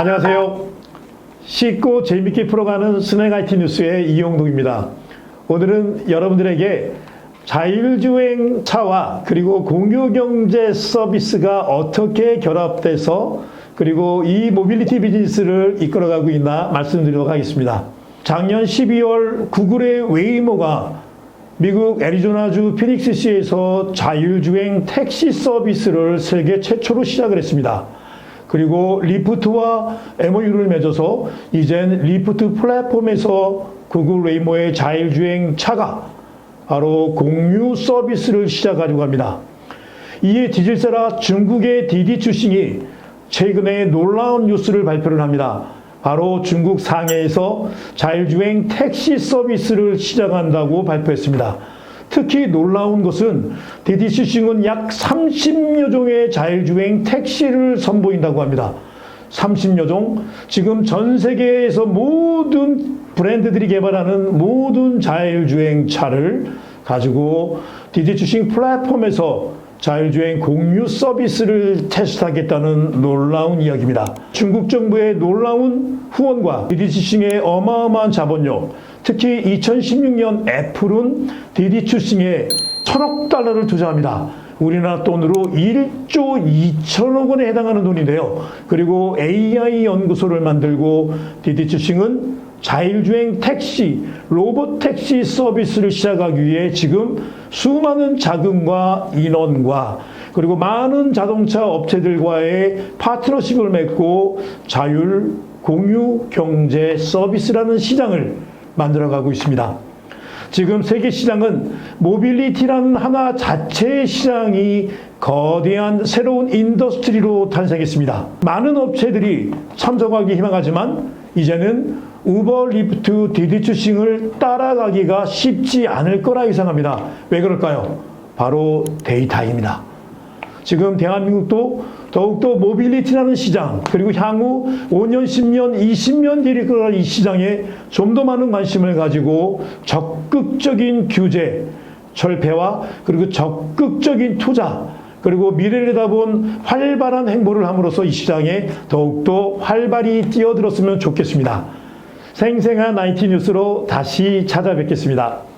안녕하세요. 쉽고 재밌게 풀어가는 스낵 IT 뉴스의 이용동입니다. 오늘은 여러분들에게 자율주행 차와 그리고 공유경제 서비스가 어떻게 결합돼서 그리고 이 모빌리티 비즈니스를 이끌어가고 있나 말씀드리도록 하겠습니다. 작년 12월 구글의 웨이모가 미국 애리조나주 피닉스시에서 자율주행 택시 서비스를 세계 최초로 시작을 했습니다. 그리고 리프트와 MOU를 맺어서 이젠 리프트 플랫폼에서 구글 웨이모의 자율주행 차가 바로 공유 서비스를 시작하려고 합니다. 이에 디질세라 중국의 디디 출신이 최근에 놀라운 뉴스를 발표를 합니다. 바로 중국 상해에서 자율주행 택시 서비스를 시작한다고 발표했습니다. 특히 놀라운 것은 출신은 약 30여 종의 자율주행 택시를 선보인다고 합니다. 30여 종. 지금 전 세계에서 모든 브랜드들이 개발하는 모든 자율주행 차를 가지고 출신 플랫폼에서 자율주행 공유 서비스를 테스트하겠다는 놀라운 이야기입니다. 중국 정부의 놀라운 후원과 디디치싱의 어마어마한 자본력, 특히 2016년 애플은 디디추싱에 천억 달러를 투자합니다. 우리나라 돈으로 1조 2천억 원에 해당하는 돈인데요. 그리고 AI 연구소를 만들고 디디추싱은 자율주행 택시, 로봇 택시 서비스를 시작하기 위해 지금 수많은 자금과 인원과 그리고 많은 자동차 업체들과의 파트너십을 맺고 자율 공유 경제 서비스라는 시장을 만들어가고 있습니다. 지금 세계 시장은 모빌리티라는 하나 자체의 시장이 거대한 새로운 인더스트리로 탄생했습니다. 많은 업체들이 참석하기 희망하지만 이제는 우버, 리프트, 디디추싱을 따라가기가 쉽지 않을 거라 예상합니다. 왜 그럴까요? 바로 데이터입니다. 지금 대한민국도 더욱더 모빌리티라는 시장 그리고 향후 5년, 10년, 20년 뒤를 끌어갈 이 시장에 좀 더 많은 관심을 가지고 적극적인 규제, 철폐와 그리고 적극적인 투자 그리고 미래를 내다본 활발한 행보를 함으로써 이 시장에 더욱더 활발히 뛰어들었으면 좋겠습니다. 생생한 IT 뉴스로 다시 찾아뵙겠습니다.